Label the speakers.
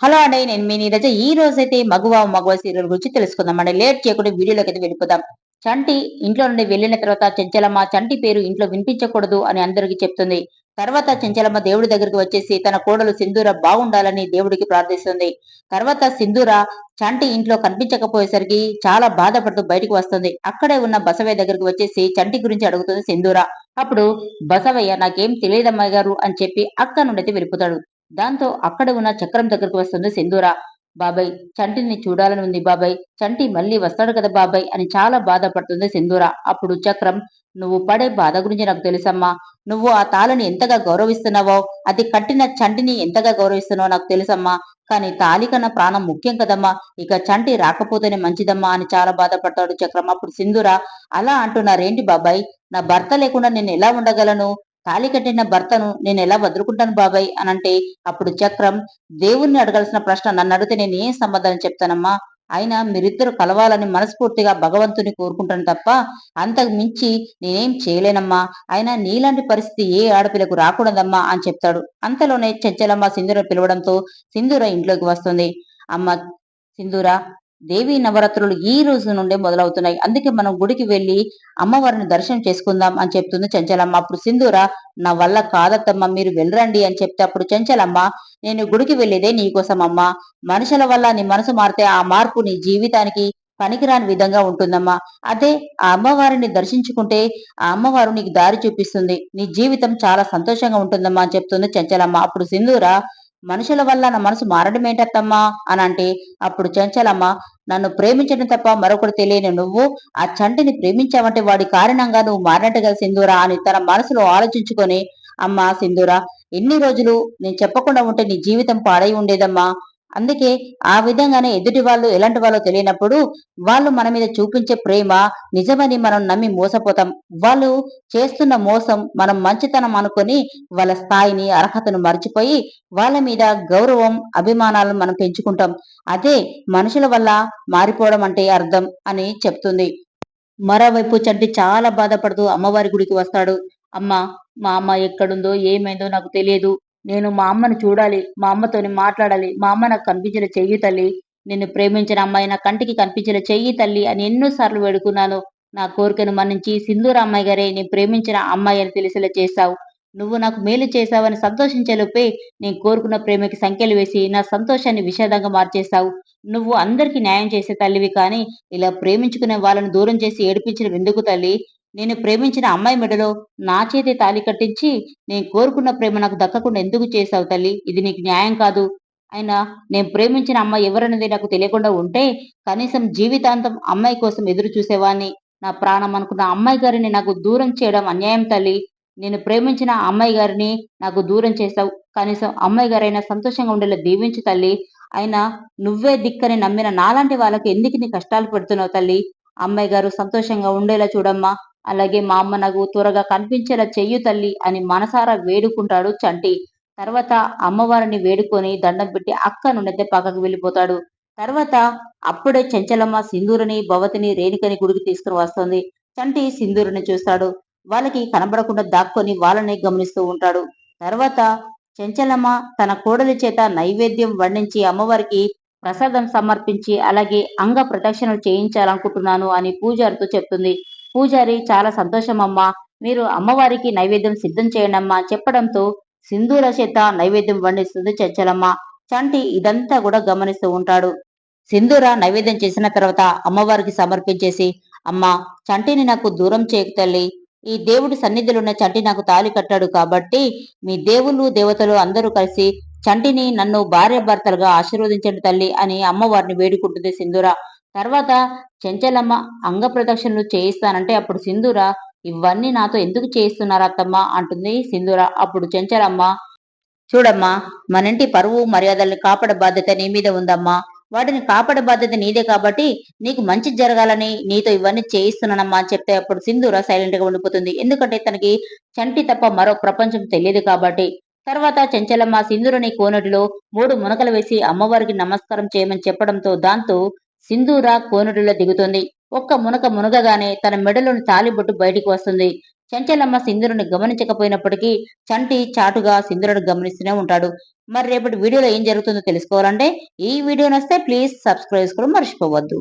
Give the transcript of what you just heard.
Speaker 1: Hello అండి నేను మీ నీరజ. ఈ రోజైతే మగువ మగువ సీరియల్ గురించి తెలుసుకుందాం అండి లేట్ చేయకుండా వీడియోలోకి అయితే వెళ్ళిపోదాం. చంటి ఇంట్లో నుండి వెళ్ళిన తర్వాత చెంచలమ్మ చంటి పేరు ఇంట్లో వినిపించకూడదు అని అందరికి చెప్తుంది. తర్వాత చెంచలమ్మ దేవుడి దగ్గరికి వచ్చేసి తన కోడలు సింధూర బాగుండాలని దేవుడికి ప్రార్థిస్తుంది. తర్వాత సింధూర చంటి ఇంట్లో కనిపించకపోయేసరికి చాలా బాధపడుతూ బయటకు వస్తుంది. అక్కడే ఉన్న బసవయ్య దగ్గరికి వచ్చేసి చంటి గురించి అడుగుతుంది సింధూర. అప్పుడు బసవయ్య నాకేం తెలియదమ్మాయి గారు అని చెప్పి అక్క నుండి అయితే వెళ్ళిపోతాడు. దాంతో అక్కడ ఉన్న చక్రం దగ్గరకు వస్తుంది సింధూర. బాబాయ్ చంటిని చూడాలని ఉంది బాబాయ్. చంటి మళ్ళీ వస్తాడు కదా బాబాయ్ అని చాలా బాధపడుతుంది సింధూర. అప్పుడు చక్రం నువ్వు పడే బాధ గురించి నాకు తెలుసమ్మా. నువ్వు ఆ తాళని ఎంతగా గౌరవిస్తున్నావో అది కట్టిన చంటిని ఎంతగా గౌరవిస్తున్నావో నాకు తెలుసమ్మా. కానీ తాలి కన్నా ప్రాణం ముఖ్యం కదమ్మా. ఇక చంటి రాకపోతేనే మంచిదమ్మా అని చాలా బాధపడతాడు చక్రం. అప్పుడు సింధూర అలా అంటున్నారేంటి బాబాయ్? నా భర్త లేకుండా నేను ఎలా ఉండగలను? తాలి కట్టిన భర్తను నేను ఎలా వదులుకుంటాను బాబాయ్? అనంటే అప్పుడు చక్రం దేవుణ్ణి అడగాల్సిన ప్రశ్న నన్ను అడిగితే నేను ఏం సమాధానం చెప్తానమ్మా? అయినా మీరిద్దరు కలవాలని మనస్ఫూర్తిగా భగవంతుని కోరుకుంటాను తప్ప అంతకు మించి నేనేం చేయలేనమ్మా. అయినా నీలాంటి పరిస్థితి ఏ ఆడపిల్లకు రాకూడదమ్మా అని చెప్తాడు. అంతలోనే చెంచలమ్మ సింధూర పిలవడంతో సింధూర ఇంట్లోకి వస్తుంది. అమ్మ సింధూర దేవి నవరాత్రులు ఈ రోజు నుండే మొదలవుతున్నాయి. అందుకే మనం గుడికి వెళ్ళి అమ్మవారిని దర్శనం చేసుకుందాం అని చెప్తుంది చంచలమ్మ. అప్పుడు సింధూర నా వల్ల కాదత్తమ్మ మీరు వెళ్ళరండి అని చెప్తే అప్పుడు చంచలమ్మ నేను గుడికి వెళ్ళేదే నీకోసం అమ్మ మనుషుల వల్ల నీ మనసు మారితే ఆ మార్పు నీ జీవితానికి పనికిరాని విధంగా ఉంటుందమ్మా. అదే ఆ అమ్మవారిని దర్శించుకుంటే ఆ అమ్మవారు నీకు దారి చూపిస్తుంది. నీ జీవితం చాలా సంతోషంగా ఉంటుందమ్మా అని చెప్తుంది చంచలమ్మ. అప్పుడు సింధూర మనుషుల వల్ల నా మనసు మారడమేంటత్తమ్మా అని అంటే అప్పుడు చంచలమ్మ నన్ను ప్రేమించడం తప్ప మరొకటి తెలియని నువ్వు ఆ చంటిని ప్రేమించావంటే వాడి కారణంగా నువ్వు మారినట్టుగా సింధూరా అని తన మనసులో ఆలోచించుకొని అమ్మా సింధూరా ఎన్ని రోజులు నేను చెప్పకుండా ఉంటే నీ జీవితం పాడై ఉండేదమ్మా. అందుకే ఆ విధంగానే ఎదుటి వాళ్ళు ఎలాంటి వాళ్ళో తెలియనప్పుడు వాళ్ళు మన మీద చూపించే ప్రేమ నిజమని మనం నమ్మి మోసపోతాం. వాళ్ళు చేస్తున్న మోసం మనం మంచితనం అనుకొని వాళ్ళ స్థాయిని అర్హతను మర్చిపోయి వాళ్ళ మీద గౌరవం అభిమానాలను మనం పెంచుకుంటాం. అదే మనుషుల వల్ల మారిపోవడం అంటే అర్థం అని చెప్తుంది. మరోవైపు చంటి చాలా బాధపడుతూ అమ్మవారి గుడికి వస్తాడు. అమ్మ మా అమ్మ ఎక్కడుందో ఏమైందో నాకు తెలియదు. నేను మా అమ్మను చూడాలి మా అమ్మతోని మాట్లాడాలి మా అమ్మ నాకు కనిపించిన చెయ్యి తల్లి నిన్ను ప్రేమించిన అమ్మాయి నా కంటికి కనిపించిన చెయ్యి తల్లి అని ఎన్నోసార్లు వేడుకున్నాను. నా కోరికను మన్నించి సింధూర అమ్మాయి గారే నేను ప్రేమించిన అమ్మాయి అని తెలిసేలా చేశావు. నువ్వు నాకు మేలు చేశావని సంతోషించేలోపే నేను కోరుకున్న ప్రేమకి సంఖ్యలు వేసి నా సంతోషాన్ని విషాదంగా మార్చేశావు. నువ్వు అందరికీ న్యాయం చేసే తల్లివి కానీ ఇలా ప్రేమించుకునే వాళ్ళని దూరం చేసి ఏడిపించిన ఎందుకు తల్లి? నేను ప్రేమించిన అమ్మాయి మెడలో నా చేతి తాలి కట్టించి నేను కోరుకున్న ప్రేమ నాకు దక్కకుండా ఎందుకు చేశావు తల్లి? ఇది నీకు న్యాయం కాదు. అయినా నేను ప్రేమించిన అమ్మాయి ఎవరన్నది నాకు తెలియకుండా ఉంటే కనీసం జీవితాంతం అమ్మాయి కోసం ఎదురు చూసేవాణ్ణి. నా ప్రాణం అనుకున్న అమ్మాయి గారిని నాకు దూరం చేయడం అన్యాయం తల్లి. నేను ప్రేమించిన అమ్మాయి గారిని నాకు దూరం చేశావు. కనీసం అమ్మాయి గారైనా సంతోషంగా ఉండేలా దీవించు తల్లి. అయినా నువ్వే దిక్కని నమ్మిన నాలాంటి వాళ్ళకి ఎందుకు నీ కష్టాలు పెడుతున్నావు తల్లి? అమ్మాయి గారు సంతోషంగా ఉండేలా చూడమ్మా. అలాగే మా అమ్మ నాకు త్వరగా కనిపించేలా చెయ్యు తల్లి అని మనసారా వేడుకుంటాడు చంటి. తర్వాత అమ్మవారిని వేడుకొని దండం పెట్టి అక్క నుండైతే పక్కకు వెళ్ళిపోతాడు. తర్వాత అప్పుడే చెంచలమ్మ సింధూరిని భవతిని రేణుకని గుడికి తీసుకుని వస్తుంది. చంటి సింధూరుని చూస్తాడు. వాళ్ళకి కనబడకుండా దాక్కొని వాళ్ళని గమనిస్తూ ఉంటాడు. తర్వాత చెంచలమ్మ తన కోడలి చేత నైవేద్యం వండించి అమ్మవారికి ప్రసాదం సమర్పించి అలాగే అంగ ప్రదక్షిణలు చేయించాలనుకుంటున్నాను అని పూజారితో చెప్తుంది. పూజారి చాలా సంతోషమమ్మా. మీరు అమ్మవారికి నైవేద్యం సిద్ధం చేయనమ్మా చెప్పడంతో సింధూర చేత నైవేద్యం వండిస్తుంది చచ్చలమ్మ చంటి ఇదంతా కూడా గమనిస్తూ ఉంటాడు. సింధూర నైవేద్యం చేసిన తర్వాత అమ్మవారికి సమర్పించేసి అమ్మా చంటిని నాకు దూరం చేయకు తల్లి. ఈ దేవుడి సన్నిధిలో చంటి నాకు తాలి కట్టాడు కాబట్టి మీ దేవుళ్ళు దేవతలు అందరూ కలిసి చంటిని నన్ను భార్య భర్తలుగా ఆశీర్వదించండి తల్లి అని అమ్మవారిని వేడుకుంటుంది సింధూర. తర్వాత చెంచలమ్మ అంగ ప్రదక్షిణలు చేయిస్తానంటే అప్పుడు సింధూర ఇవన్నీ నాతో ఎందుకు చేయిస్తున్నారు అత్తమ్మ? అంటుంది సింధూర. అప్పుడు చెంచలమ్మ చూడమ్మా మన ఇంటి పరువు మర్యాదల్ని కాపాడే బాధ్యత నీ మీద ఉందమ్మా. వాటిని కాపాడే బాధ్యత నీదే కాబట్టి నీకు మంచి జరగాలని నీతో ఇవన్నీ చేయిస్తున్నానమ్మా అని చెప్తే అప్పుడు సింధూర సైలెంట్గా ఉండిపోతుంది. ఎందుకంటే తనకి చంటి తప్ప మరో ప్రపంచం తెలియదు కాబట్టి. తర్వాత చెంచలమ్మ సింధూరని కోనటిలో మూడు మునకలు వేసి అమ్మవారికి నమస్కారం చేయమని చెప్పడంతో దాంతో సింధూర కోనుడిలో దిగుతుంది. ఒక్క మునక మునగగానే తన మెడలోని తాలిబొట్టు బయటికి వస్తుంది. చంచలమ్మ సింధురుని గమనించకపోయినప్పటికీ చంటి చాటుగా సింధురుని గమనిస్తూనే ఉంటాడు. మరి రేపటి వీడియోలో ఏం జరుగుతుందో తెలుసుకోవాలంటే ఈ వీడియో నస్తే ప్లీజ్ సబ్స్క్రైబ్ చేసుకోవడం మర్చిపోవద్దు.